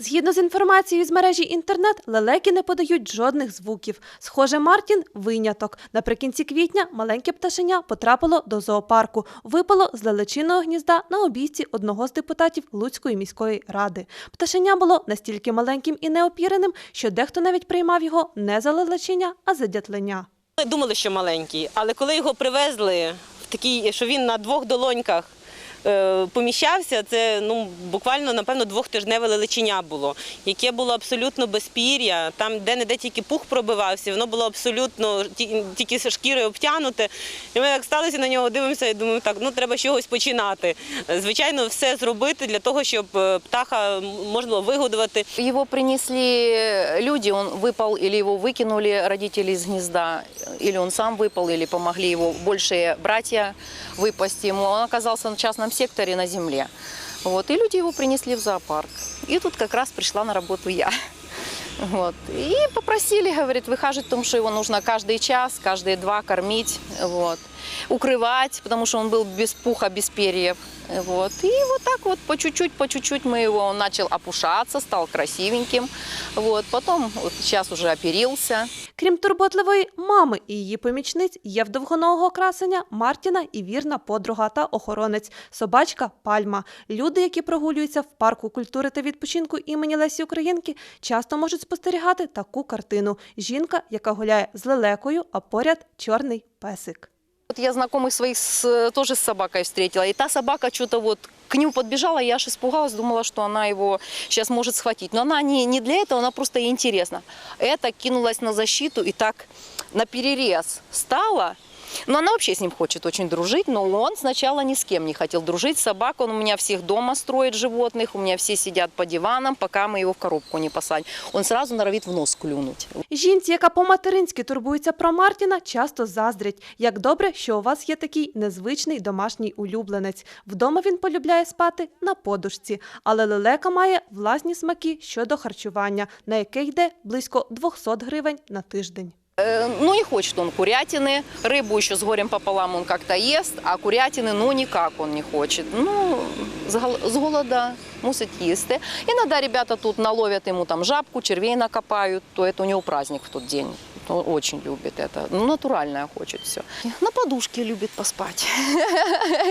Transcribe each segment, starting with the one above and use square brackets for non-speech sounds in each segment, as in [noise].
Згідно з інформацією з мережі інтернет, лелеки не подають жодних звуків. Схоже, Мартін виняток. Наприкінці квітня маленьке пташеня потрапило до зоопарку, випало з лелечиного гнізда на обійці одного з депутатів Луцької міської ради. Пташеня було настільки маленьким і неопіреним, що дехто навіть приймав його не за лелечиня, а за дятлення. Ми думали, що маленький, але коли його привезли в такий, що він на двох долоньках поміщався, це ну буквально напевно двохтижневе лелеченя було, яке було абсолютно без пір'я. Там де не де тільки пух пробивався, воно було абсолютно ті- тільки зі шкірою обтянуте. І ми так сталися на нього, дивимося і думаємо, так ну треба з чогось починати. Звичайно, все зробити для того, щоб е, птаха можна було вигодувати. Его принесли люди, он выпал или его выкинули родители из гнезда, или он сам выпал, или помогли его большие братья выпасть ему. Он оказался на частном секторе на земле. Вот, и люди его принесли в зоопарк. И тут как раз пришла на работу я. [laughs] Вот. И попросили, говорит, выхаживать, потому что его нужно каждый час, каждые два кормить, вот. укрывать, потому что он был без пуха, без перьев. Вот. И вот так вот по чуть-чуть, по чуть-чуть мы его, он начал опушаться, стал красивеньким. Вот. Потом вот сейчас уже оперился. Крім турботливої мами і її помічниць, є в довгоногого красення Мартіна і вірна подруга та охоронець, собачка Пальма. Люди, які прогулюються в парку культури та відпочинку імені Лесі Українки, часто можуть спостерігати таку картину: жінка, яка гуляє з лелекою, а поряд чорний песик. Вот я знакомых своих с- тоже с собакой встретила. И та собака что-то вот к нему подбежала, я аж испугалась, думала, что она его сейчас может схватить. Но она не, не для этого, она просто ей интересна. Это кинулась на защиту и так на перерез стала. Но она вообще с ним хочет очень дружить, но он сначала ни с кем не хотел дружить. Собак он у меня всех дома строит, животных, у меня все сидят по диванам, пока мы его в коробку не посадим. Он сразу норовит в нос клюнуть. Жінці, яка по-материнськи турбується про Мартіна, часто заздрять. Як добре, що у вас є такий незвичний домашній улюбленець. Вдома він полюбляє спати на подушці, але лелека має власні смаки щодо харчування, на яке йде близько 200 гривень на тиждень. Э, Ну, не хочет он курятины. Рыбу еще с горем пополам он как-то ест, а курятины, ну, никак он не хочет. Ну, с гол- с голода мусить їсти. Иногда ребята тут наловят ему там жабку, червей накопают, то это у него праздник в тот день. Он очень любит это. Ну, натуральное хочет все. На подушке любит поспать.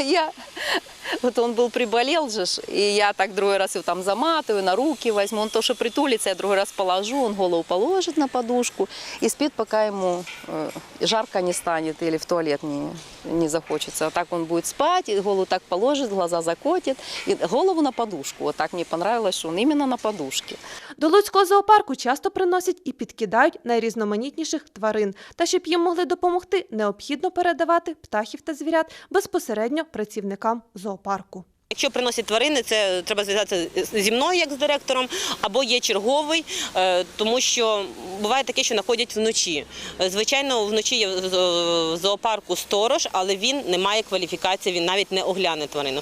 [laughs] Я вот он был приболел же, ж, и я так другой раз его там заматываю, на руки возьму. Он то, что притулится, я другой раз положу, он голову положит на подушку и спит, пока ему э, жарко не станет или в туалет не, не захочется. А так он будет спать, и голову так положит, глаза закотит, и голову на подушку. Вот так мне понравилось, что он именно на подушке. До Луцького зоопарку часто приносять і підкидають найрізноманітніших тварин. Та щоб їм могли допомогти, необхідно передавати птахів та звірят безпосередньо працівникам зоопарку. Якщо приносять тварини, це треба зв'язатися зі мною, як з директором, або є черговий, е, тому що буває таке, що знаходять вночі. Звичайно, вночі є в зоопарку сторож, але він не має кваліфікації, він навіть не огляне тварину.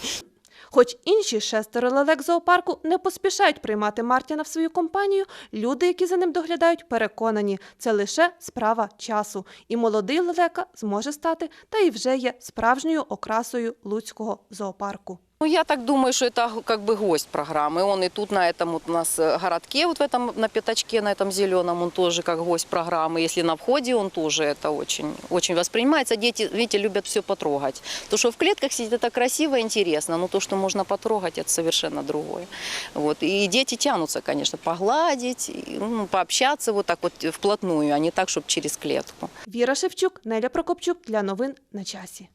Хоч інші шестеро лелек зоопарку не поспішають приймати Мартіна в свою компанію, люди, які за ним доглядають, переконані, це лише справа часу. І молодий лелека зможе стати та й вже є справжньою окрасою Луцького зоопарку. Ну, я так думаю, что это как бы гость программы. Он и тут на этом вот у нас э, городке, вот в этом, на пятачке, на этом зеленом, он тоже как гость программы. Если на входе, он тоже это очень, очень воспринимается. Дети, видите, любят все потрогать. То, что в клетках сидит, это красиво, интересно, но то, что можно потрогать, это совершенно другое. Вот. И дети тянутся, конечно, погладить, и, ну, пообщаться вот так вот вплотную, а не так, чтобы через клетку. Віра Шевчук, Неля Прокопчук для новин на часі.